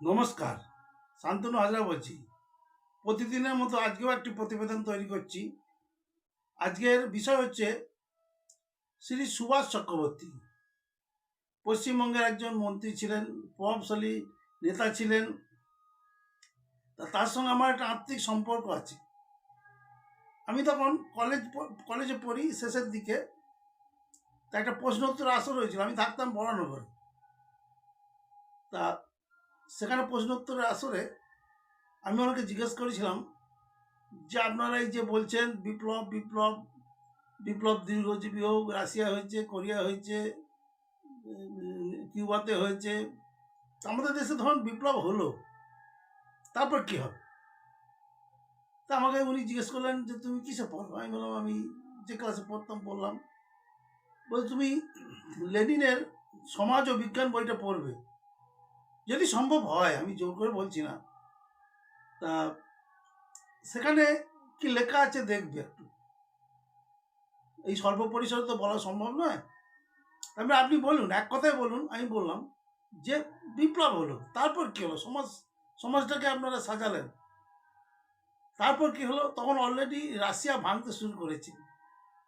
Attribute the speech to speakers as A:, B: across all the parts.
A: নমস্কার, শান্তনু হাজরা বলছি। প্রতিদিনের মতো আজকেও একটি প্রতিবেদন তৈরি করছি। আজকের বিষয় হচ্ছে শ্রী সুভাষ চক্রবর্তী। পশ্চিমবঙ্গের একজন মন্ত্রী ছিলেন, প্রভাবশালী নেতা ছিলেন। তার সঙ্গে আমার একটা আত্মিক সম্পর্ক আছে। আমি তখন কলেজ কলেজে পড়ি শেষের দিকে। তা একটা প্রশ্নোত্তর আসর হয়েছিল, আমি থাকতাম বরানগরে। তা সেখানে প্রশ্নোত্তরের আসরে আমি ওনাকে জিজ্ঞেস করেছিলাম যে আপনারা এই যে বলছেন বিপ্লব বিপ্লব বিপ্লব দীর্ঘজীবী হোক, রাশিয়া হয়েছে, কোরিয়া হয়েছে, কিউবাতে হয়েছে, আমাদের দেশে ধরুন বিপ্লব হলো, তারপর কি হবে? তা আমাকে উনি জিজ্ঞেস করলেন যে তুমি কিসে পড়ো? আমি বললাম, আমি যে ক্লাসে পড়তাম বললাম বল তুমি লেনিনের সমাজ ও বিজ্ঞান বইটা পড়বে। যদি সম্ভব হয়, আমি জোর করে বলছি না, তা সেখানে কি লেখা আছে দেখবে একটু। এই সর্বপরিসরে তো বলা সম্ভব নয়। আমি আপনি বলুন, এক কথায় বলুন, আমি বললাম যে বিপ্লব হলো, তারপর কি হলো? সমাজ, সমাজটাকে আপনারা সাজালেন। তারপর কি হলো? তখন অলরেডি রাশিয়া ভাঙতে শুরু করেছে।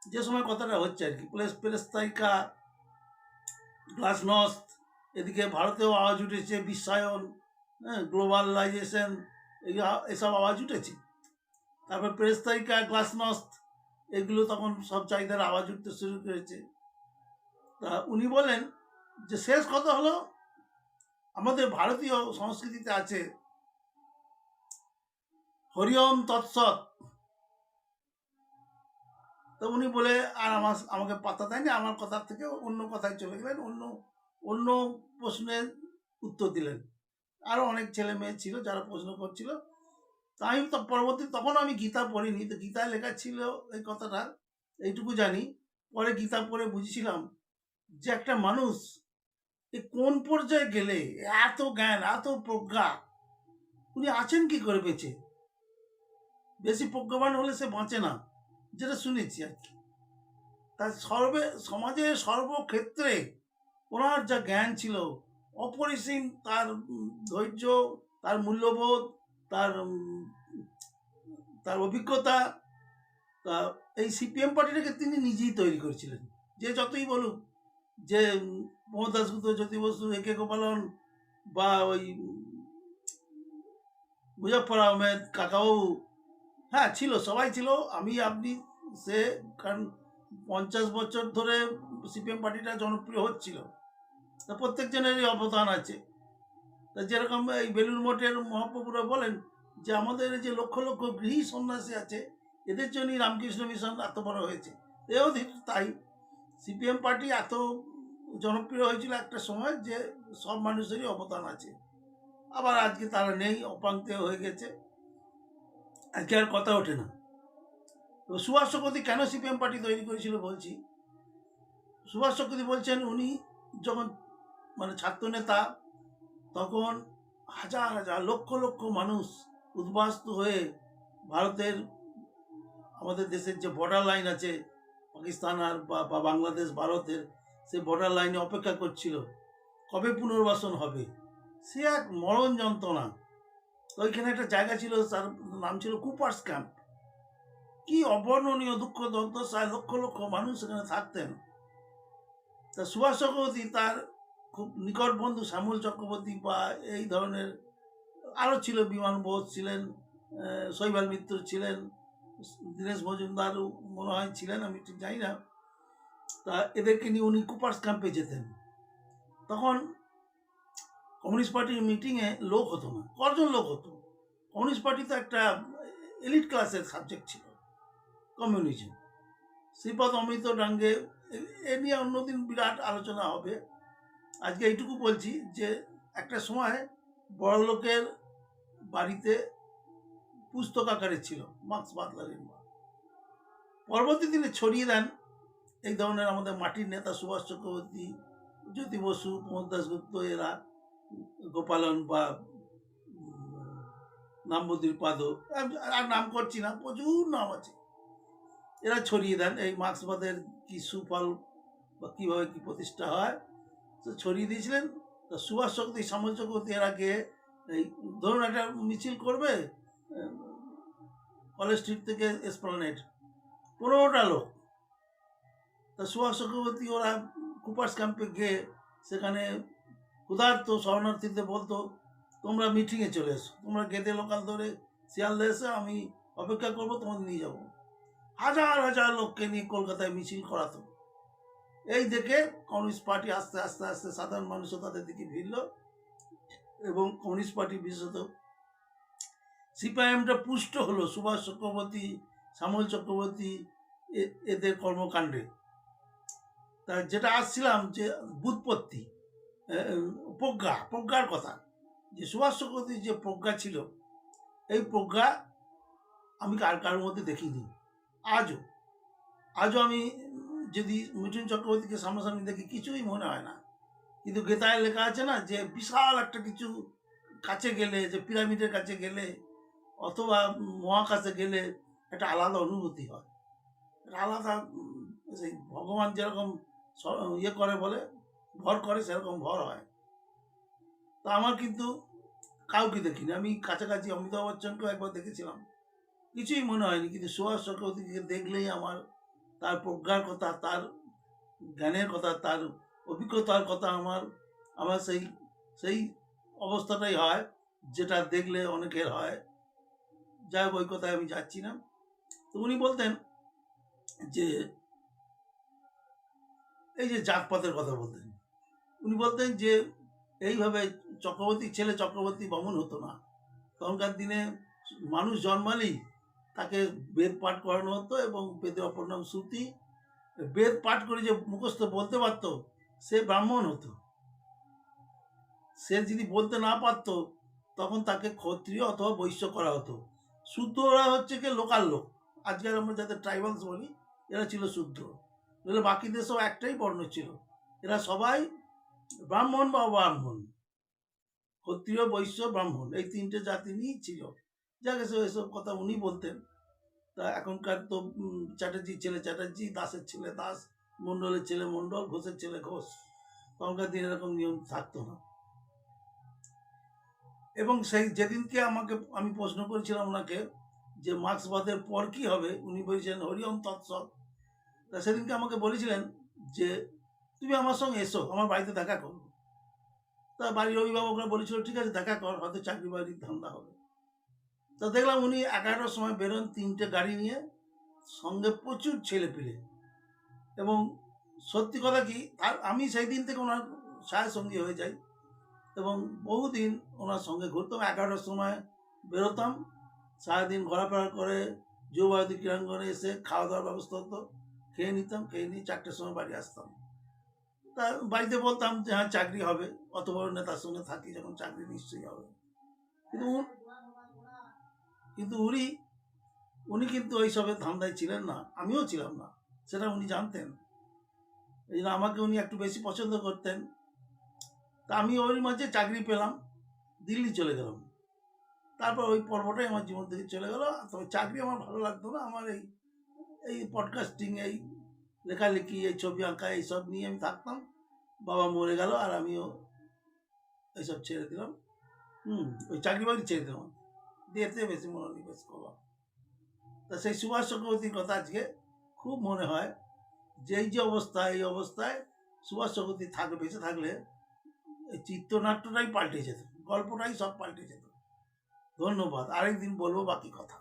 A: যে সময় কথাটা হচ্ছে আর কি, প্লেস পেরেস্তাইকা গ্লাসনস্ট এদিকে ভারতেও আওয়াজ উঠেছে, বিশ্বায়ন হ্যাঁ গ্লোবালাইজেশন এসব আওয়াজ উঠেছে। তারপর পেরেস্তাইকা গ্লাসনস্ট এগুলো তখন সব চাহিদার আওয়াজ উঠতে শুরু করেছে। তা উনি বলেন যে, শেষ কথা হলো, আমাদের ভারতীয় সংস্কৃতিতে আছে হরিওম তৎসৎ। তো উনি বলে, আর আমার, আমাকে পাত্তা দেয়নি, আমার কথার থেকে অন্য কথায় চলে গেলেন, অন্য অন্য প্রশ্নের উত্তর দিলেন। আরও অনেক ছেলে মেয়ে ছিল যারা প্রশ্ন করছিল। তা আমি পরবর্তী তখন আমি গীতা পড়িনি, তো গীতায় লেখা ছিল এই কথাটা, এইটুকু জানি। পরে গীতা পড়ে বুঝেছিলাম যে একটা মানুষ এ কোন পর্যায়ে গেলে এত জ্ঞান, এত প্রজ্ঞা, উনি আছেন কি করে বেঁচে? বেশি প্রজ্ঞাবান হলে সে বাঁচে না, যেটা শুনেছি আর কি। তার সর্বে, সমাজের সর্বক্ষেত্রে ওনার যা জ্ঞান ছিল অপরিসীম তার ধৈর্য তার মূল্যবোধ তার তার অভিজ্ঞতা তা এই সিপিএম পার্টিটাকে তিনি নিজেই তৈরি করেছিলেন। যে যতই বলুক যে উম, প্রমোদ দাসগুপ্ত জ্যোতি বসু এ কে গোপালন বা ওই মুজফর আহমেদ কাকাবাবু হ্যাঁ ছিল সবাই ছিল। আমি আপনি সে কারণ পঞ্চাশ বছর ধরে সিপিএম পার্টিটা জনপ্রিয় হচ্ছিল। তা প্রত্যেকজনেরই অবদান আছে। তা যেরকম এই বেলুর মঠের মহাপ্রভুরা বলেন যে আমাদের যে লক্ষ লক্ষ গৃহী সন্ন্যাসী আছে, এদের জন্যই রামকৃষ্ণ মিশন এত বড় হয়েছে। এও তাই। সিপিএম পার্টি এত জনপ্রিয় হয়েছিল একটা সময় যে সব মানুষেরই অবদান আছে। আবার আজকে তারা নেই অপাঙ্ক্তে হয়ে গেছে। আজকে আর কথা ওঠে না। তো সুভাষ চক্রবর্তী কেন সিপিএম পার্টি তৈরি করেছিল বলছি। সুভাষ চক্রবর্তী বলছেন, উনি যখন মানে ছাত্রনেতা, তখন হাজার হাজার, লক্ষ লক্ষ মানুষ উদ্বাস্ত হয়ে ভারতের, আমাদের দেশের যে বর্ডার লাইন আছে, পাকিস্তান আর বা বাংলাদেশ, ভারতের, সে বর্ডার লাইনে অপেক্ষা করছিল। কবে পুনর্বাসন হবে? সে এক মরণ যন্ত্রণা। ওইখানে একটা জায়গা ছিল, তার নাম ছিল কুপার্স ক্যাম্প। কি অবর্ণনীয়, দুঃখ দন্তসায় লক্ষ লক্ষ মানুষ সেখানে থাকতেন। তা সুভাষ চক্রবর্তী তার খুব নিকট বন্ধু শ্যামল চক্রবর্তী বা এই ধরনের আরও ছিল বিমান বোস ছিলেন শৈবাল মিত্র ছিলেন, দীনেশ মজুমদারও মনে হয় ছিলেন, আমি ঠিক জানি না। তা এদেরকে নিয়ে উনি কুপার্স ক্যাম্পে যেতেন। তখন কমিউনিস্ট পার্টির মিটিংয়ে লোক হতো না। কজন লোক হতো? কমিউনিস্ট পার্টি তো একটা এলিট ক্লাসের সাবজেক্ট ছিল, কমিউনিজম। শ্রীপদ অমৃত ডাঙ্গে, এ নিয়ে অন্যদিন বিরাট আলোচনা হবে। আজকে এইটুকু বলছি যে একটা সময় বড় লোকের বাড়িতে পুস্তক আকারে ছিল, মার্কস বাতলারের মা। পরবর্তী দিনে ছড়িয়ে দেন এই ধরনের আমাদের মাটির নেতা সুভাষ চক্রবর্তী, জ্যোতি বসু প্রমোদ দাসগুপ্ত এরা, গোপালন বা নামবদির পাদ, আর নাম করছি না, প্রচুর নাম আছে। এরা ছড়িয়ে দেন এই মার্ক্সবাদের কি সুফল বা কীভাবে কি প্রতিষ্ঠা হয় ছড়িয়ে দিয়েছিলেন। তো সুভাষ চক্রবর্তী, শ্যামল চক্রবর্তী এরা গিয়ে এই ধরুন একটা মিছিল করবে কলেজ স্ট্রিট থেকে এসপ্লানেড পনেরোটা লোক। তা সুভাষ চক্রবর্তী ওরা কুপার্স ক্যাম্পে গিয়ে সেখানে ক্ষুধার্ত শরণার্থীদের বলতো, তোমরা মিটিংয়ে চলে এসো। তোমরা গেদে লোকাল ধরে শিয়ালদা এসে আমি অপেক্ষা করব, তোমাদের নিয়ে যাব। হাজার হাজার লোককে নিয়ে কলকাতায় মিছিল করাতো। এই দেখে কমিউনিস্ট পার্টি আস্তে আস্তে আস্তে সাধারণ মানুষও তাদের দিকে ভিড়ল এবং কমিউনিস্ট পার্টি বিশেষত সিপিআইএমটা পুষ্ট হলো সুভাষ চক্রবর্তী, শ্যামল চক্রবর্তী এদের কর্মকাণ্ডে। তা যেটা আসছিলাম যে বুৎপত্তি প্রজ্ঞা, প্রজ্ঞার কথা। যে সুভাষ চক্রবর্তীর যে প্রজ্ঞা ছিল, এই প্রজ্ঞা আমি কার, কারোর মধ্যে দেখিনি। আজও আজও আমি যদি মিঠুন চক্রবর্তীকে সামনাসামনি দেখি কিছুই মনে হয় না, কিন্তু গেতায় লেখা আছে না যে বিশাল একটা কিছু কাছে গেলে, যে পিরামিডের কাছে গেলে অথবা মহাকাশে গেলে একটা আলাদা অনুভূতি হয়। একটা আলাদা সেই ভগবান যেরকম ইয়ে করে বলে, ভর করে, সেরকম ভর হয়। তা আমার কিন্তু কাউকে দেখিনি। আমি কাছাকাছি অমিতাভ বচ্চনকেও একবার দেখেছিলাম। কিছুই মনে হয়নি, কিন্তু সুভাষ চক্রবর্তীকে দেখলেই আমার তার প্রজ্ঞার কথা, তার জ্ঞানের কথা, তার অভিজ্ঞতার কথা আমার আমার সেই সেই অবস্থাটাই হয়, যেটা দেখলে অনেকের হয়। যাই ওই কথায় আমি যাচ্ছি না। তো উনি বলতেন যে, এই যে জাতপাতের কথা বলতেন, উনি বলতেন যে, এইভাবে চক্রবর্তীর ছেলে চক্রবর্তী বমন হতো না। তখনকার দিনে মানুষ জন্মালেই তাকে বেদ পাঠ করানো হতো এবং বেদের অপর নাম শ্রুতি। বেদ পাঠ করে যে মুখস্থ বলতে পারতো, সে ব্রাহ্মণ হতো। সে যদি বলতে না পারতো, তখন তাকে ক্ষত্রিয় অথবা বৈশ্য করা হতো। শুদ্ধরা হচ্ছে কি লোকাল লোক। আজকাল আমরা যাদের ট্রাইবালস বলি, এরা ছিল শুদ্ধ। নাহলে বাকি দেশেও একটাই বর্ণ ছিল। এরা সবাই ব্রাহ্মণ বা ব্রাহ্মণ ক্ষত্রিয়, বৈশ্য, ব্রাহ্মণ। এই তিনটে জাতি নিয়েই ছিল। যাকে এসব কথা উনি বলতেন। তা এখনকার তো উম, চ্যাটার্জির ছেলে চ্যাটার্জি দাসের ছেলে দাস মণ্ডলের ছেলে মণ্ডল ঘোষের ছেলে ঘোষ। তখনকার দিন এরকম নিয়ম থাকতো না। এবং সেই যেদিনকে আমাকে আমি প্রশ্ন করেছিলাম ওনাকে যে মার্ক্সবাদের পর কি হবে উনি বলেছেন হরিওম তৎসব তা সেদিনকে আমাকে বলেছিলেন যে তুমি আমার সঙ্গে এসো আমার বাড়িতে দেখা করো। তা বাড়ির অভিভাবকরা বলেছিল ঠিক আছে দেখা কর হয়তো চাকরি বাড়ির ধান্দা হবে। তা দেখলাম উনি এগারোটার সময় বেরোন তিনটে গাড়ি নিয়ে, সঙ্গে প্রচুর ছেলে পেলে এবং সত্যি কথা কি আর আমি সেই দিন থেকে ওনার সায় সঙ্গী হয়ে যাই। এবং বহুদিন ওনার সঙ্গে ঘুরতাম এগারোটার সময় বেরোতাম। সারাদিন ঘোরাফেরা করে যুবভারতী ক্রীড়াঙ্গনে এসে খাওয়া দাওয়ার ব্যবস্থা হতো, খেয়ে নিতাম, খেয়ে নিয়ে চারটের সময় বাড়ি আসতাম। তা বাড়িতে বলতাম যে হ্যাঁ চাকরি হবে, অত বড় নেতার সঙ্গে থাকি, যখন চাকরি নিশ্চয়ই হবে। কিন্তু কিন্তু উনি উনি কিন্তু ওইসবের ধান্দায় ছিলেন না, আমিও ছিলাম না, সেটা উনি জানতেন। এই জন্য আমাকে উনি একটু বেশি পছন্দ করতেন। তা আমি ওই মাঝে চাকরি পেলাম, দিল্লি চলে গেলাম। তারপর ওই পর্বটাই আমার জীবন থেকে চলে গেল। তবে চাকরি আমার ভালো লাগতো না, আমার এই এই পডকাস্টিং এই লেখালেখি, এই ছবি আঁকা এইসব নিয়ে আমি থাকতাম। বাবা মরে গেল আর আমিও এইসব ছেড়ে দিলাম। হুম, ওই চাকরি বাকরি ছেড়ে দিলাম। দিয়েতে বেশি মনোনিবেশ করলাম। তা সেই সুভাষ চক্রবর্তীর কথা আজকে খুব মনে হয় যে যে অবস্থা, এই অবস্থায় সুভাষ চক্রবর্তী থাকলে বেঁচে থাকলে এই চিত্রনাট্যটাই পাল্টে যেত, গল্পটাই সব পাল্টে যেত। ধন্যবাদ, আরেকদিন বলব বাকি কথা।